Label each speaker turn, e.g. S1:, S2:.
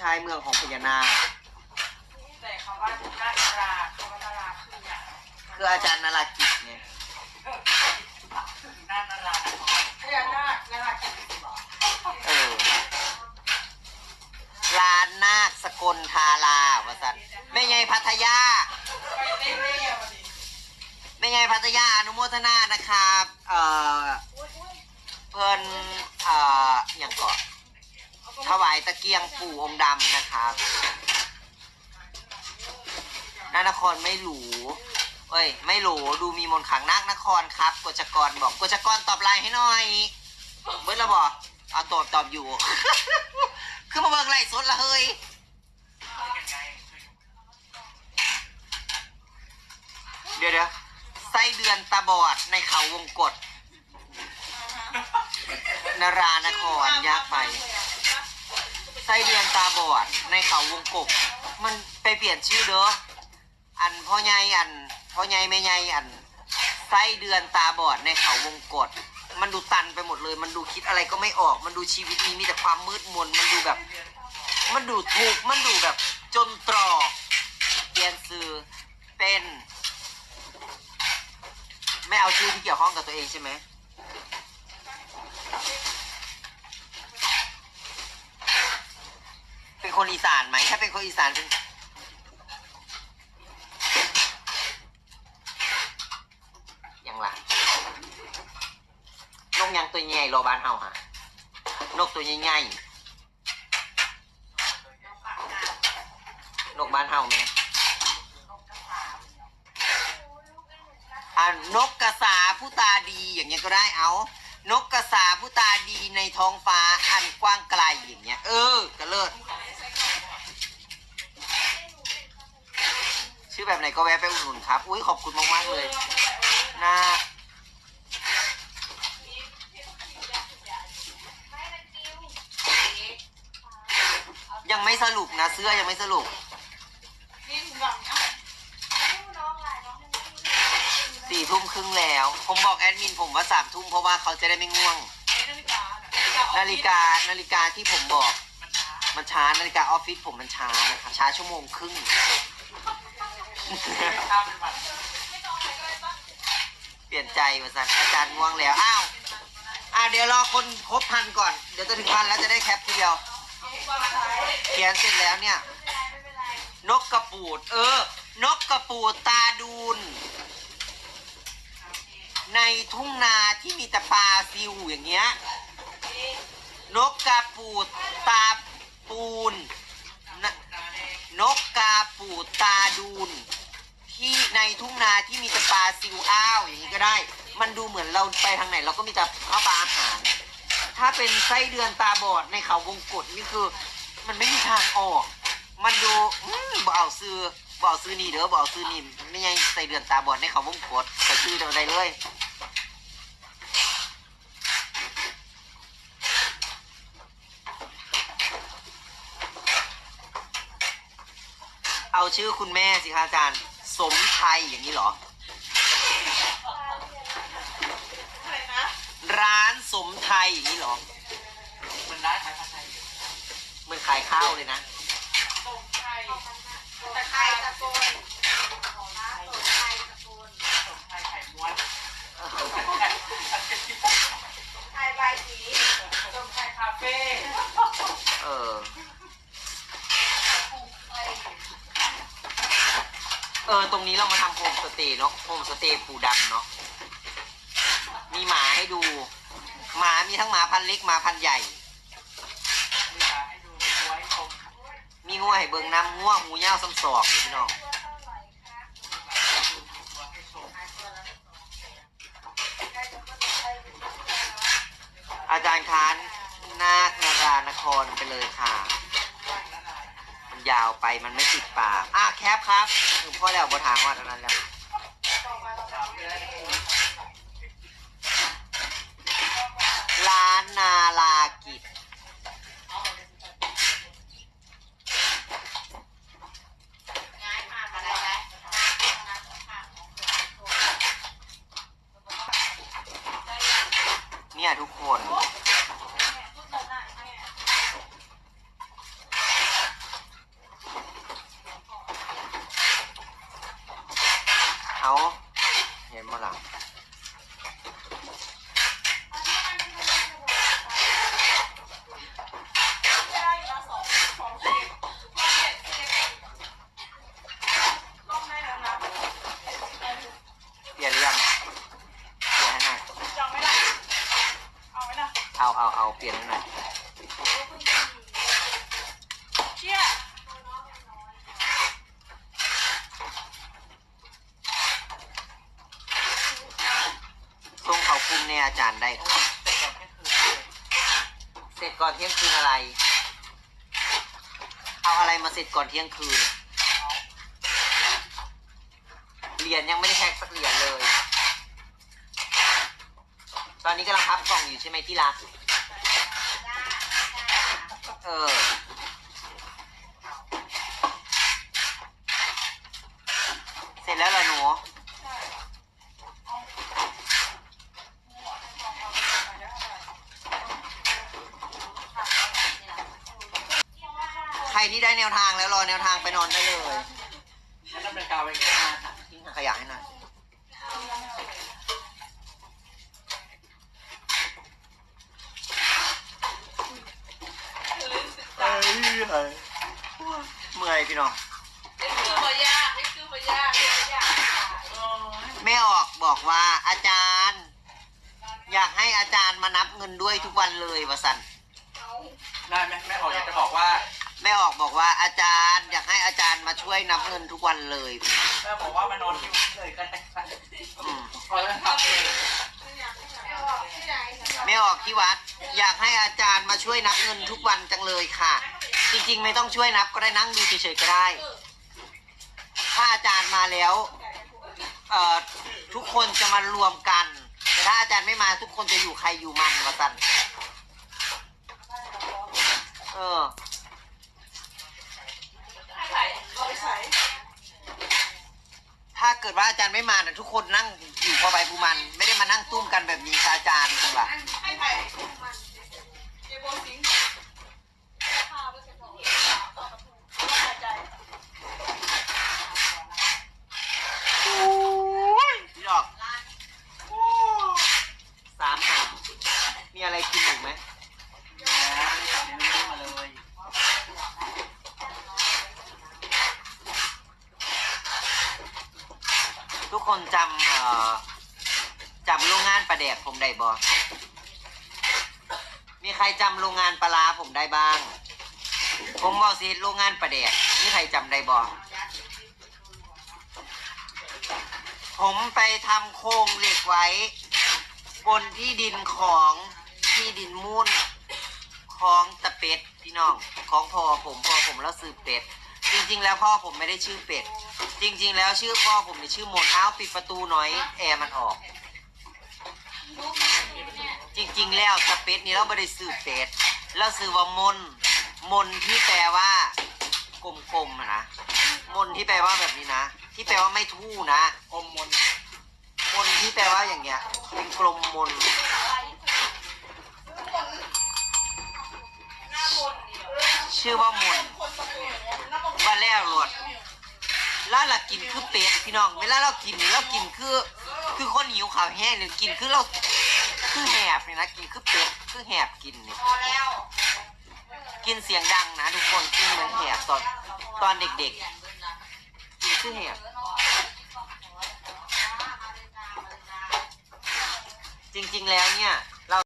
S1: ชายเมืองของพญานาค
S2: แต่คำว่านาราคำว่านาราคืออย่าง
S1: คืออาจารย์นรากิจเนี่ย
S2: นานาราพญานาคนารากิจบอก
S1: เออร้านนาคสกลทาราวสันแม่ใหญ่พัทยา
S2: ไปเต้นเล่วันนี้
S1: แม่ใหญ่พัทยาอนุโมทนานะครับ เอ่อเพิ่นเอ่ออย่างก่อน ถวายตะเกียงปู่องค์ดำนะครับนานครไม่หรูเอ้ย ไม่หรูดูมีมนขังนักนครครับกจกรบอกกจกรตอบไลน์ให้หน่อยเบิร์ดละบอกเอาตอบตอบอยู่ คือมาเบิ่งไล่สดละเฮ้ยเดี๋ยวเดี๋ยวไส้เดือนตาบอดในเขาวงกฏนารานครยากไป ไส้เดือนตาบอดในเขาวงกบ มันไปเปลี่ยนชื่อเด้ออันพ่อใหญ่อันพ่อใหญ่แม่ใหญ่อันไส้เดือนตาบอดในเขาวงกฏมันดูตันไปหมดเลย มันดูคิดอะไรก็ไม่ออก มันดูชีวิตนี้มีแต่ความมืดมน มันดูแบบ มันดูถูก มันดูแบบ จนตรอกเปลี่ยนซื้อเป็น ไม่เอาชื่อที่เกี่ยวข้องกับตัวเองใช่ไหม คนอีสานไหมถ้าเป็นคนอีสานเป็นยังล่ะนกยังตัวใหญ่รอบ้านเฮาฮะนกตัวใหญ่นกบ้านเฮาไหมอ่านกกระสาผู้ตาดีอย่างเงี้ยก็ได้เอา นกกระสาผู้ตาดีในท้องฟ้าอันกว้างไกลอย่างเงี้ย เออ ก็เลิศ ชื่อ แบบไหนก็แวะไปอุดหนุนครับ อุ้ยขอบคุณมากๆเลยน่ายังไม่สรุปนะเสื้อยังไม่สรุป สี่ทุ่มครึ่งแล้ว ผมบอกแอดมินผมว่าสามทุ่มเพราะว่าเขาจะได้ไม่ง่วง
S2: นาฬิกา
S1: นาฬิกาที่ผมบอก มันช้านาฬิกาออฟฟิศผมมันช้านะครับช้าชั่วโมงครึ่ง เปลี่ยนใจมาสักอาจารย์ง่วงแล้ว อ้าวอ่าเดี๋ยวรอคนครบพันก่อน เดี๋ยวจะถึงพันแล้วจะได้แคปทีเดียว เขียนเสร็จแล้วเนี่ย นกกระปูด เออ นกกระปูดตาดูน ในทุ่งนาที่มีแต่ปลาซิวอย่างเงี้ย นกกระปูดตาปูนนนกกาปูดตาดูน ที่ในทุ่งนาที่มีแต่ปลาซิวอ้าวอย่างนี้ก็ได้ มันดูเหมือนเราไปทางไหน เราก็มีแต่ข้าวปลาอาหาร ถ้าเป็นไส้เดือนตาบอดในเขาวงกฏนี่คือ มันไม่มีทางออก มันดูบ่เอาซื้อบ่เอาซื้อนี่เด้อบ่เอาซื้อนี่ไม่ใช่ไส้เดือนตาบอดในเขาวงกฏแต่ชื่อเดียวได้เลยเอาชื่อคุณแม่สิคะอาจารย์ สมไทยอย่างนี้เหรอ
S2: ร้า
S1: นสมไทยอย่างนี้เหรอ
S2: มันร้านขายผัดไทย
S1: เหมือนขายข้าวเลยนะ
S2: สมไทยแต่ไคร้ตะโกนตรงไทยไข่ม้วนไทยใบสีตรงไทยคาเฟ่
S1: เออ เออ ตรงนี้เรามาทำโฮมสเตย์เนาะโฮมสเตย์ปูดำเนาะมีหมาให้ดู หมามีทั้งหมาพันเล็กหมาพันใหญ่
S2: มีมาให้ดูไว้ชม
S1: มีงัวให้เบิงน้ำงัวหูย่าวซ้ำศอกพี่น้องอาจารย์คานนาคนารานครไปเลยค่ะ มันยาวไปมันไม่ติดปากอะแคปครับถึงพ่อแล้วบทางว่าเท่านั้นแล้วร้านนาลากิจเนี่ยทุกคน เปลี่ยนให้หน่อย
S2: เชี่ย
S1: ทรงเขาคุมเนี่ยอาจารย์ได้ครับเสร็จก่อนเที่ยงคืนอะไร เอาอะไรมาเสร็จก่อนเที่ยงคืน เหรียญยังไม่ได้แท็กสักเหรียญเลย ตอนนี้กำลังพับกล่องอยู่ใช่ไหมที่รัก ออเสร็จแล้วเหรอหนู ใครที่ได้แนวทางแล้วรอแนวทางไปนอนได้เลย
S3: งั้นดำเนินการไปข้างหน้าค่ะ
S1: ทิ้งถังขยะให้หน่อย
S3: เอ้ย
S1: เมื่อยพี่ น้อง
S2: คือมายากนี่คือมายากนี่ยาก
S1: แม่ออกบอกว่าอาจารย์ อยากให้อาจารย์มานับเงินด้วยทุกวันเลยวะสัน
S3: ได้ไหมแม่ออกอยากจะบอกว่า
S1: แม่ออกบอกว่าอาจารย์ อยากให้อาจารย์มาช่วยนับเงินทุกวันเลย
S3: แม่บอกว่ามานอนที่นี่เลยก็ได้ค่ะ
S1: อืม
S3: ขอแล้วครับเอง
S2: ไม่ออกที่ไหน
S1: แม่ออกที่วัด อยากให้อาจารย์มาช่วยนับเงินทุกวันจังเลยค่ะ จริงๆ ไม่ต้องช่วยนับก็ได้นั่งดูเฉยๆก็ได้ ถ้าอาจารย์มาแล้วเอ่อทุกคนจะมารวมกัน แต่ถ้าอาจารย์ไม่มาทุกคนจะอยู่ใครอยู่มันวะสันเออถ้าเกิดว่าอาจารย์ไม่มานะทุกคนนั่งอยู่พอไปภูมัน ไม่ได้มานั่งตุ้มกันแบบนี้ค่ะอาจารย์คุณว่า
S2: ให้ไผ่มันเยโบสิงข้าวด้วยกันใจ
S1: พี่ดอกสามสามมีอะไรกินอีกไหม
S3: นะนี่มาเลย
S1: ทุก คนจำเอ่อจำโรงงานปลาแดกผมได้บอมีใครจำโรงงานปลาร้าผมได้บ้าง ผมบอกสิโรงงานปลาแดกมีใครจำได้บอผมไปทำโครงเหล็กไว้ บนที่ดินของที่ดินมุ่นของตะเป็ดพี่น้อง ของพ่อผมพ่อผมแล้วซื้อเป็ด จริงๆ แล้วพ่อผมไม่ได้ชื่อเป็ด จริง ๆ แล้วชื่อพ่อผมนี่ชื่อมนอ้าวปิดประตูหน่อยแอร์มันออก จริง ๆ แล้วตะเป็ดนี่เราไม่ได้ซื้อเป็ดเราซื้อว่ามน มนที่แปลว่ากลมๆอะนะ มนที่แปลว่าแบบนี้นะ ที่แปลว่าไม่ทู่นะ
S3: อมมน
S1: มนที่แปลว่าอย่างเงี้ย เป็นกลมม
S2: น
S1: ชื่อว่ามน
S2: คนตะกุยหน้าบน
S1: ว่า แล้วรวดแล้วเรากินคือเป็ดพี่น้องเวลาเรากินนี่เรากินคือ คือคนหิวข่าวแห้งหรือกินคือเราคือแหบนี่นะกินคือเป็ดคือแหบกินนี่
S2: พอแล้ว
S1: กินเสียงดังนะทุกคนกินเหมือนแหบตอนตอนเด็กๆกินคือแหบจริงๆแล้วเนี่ย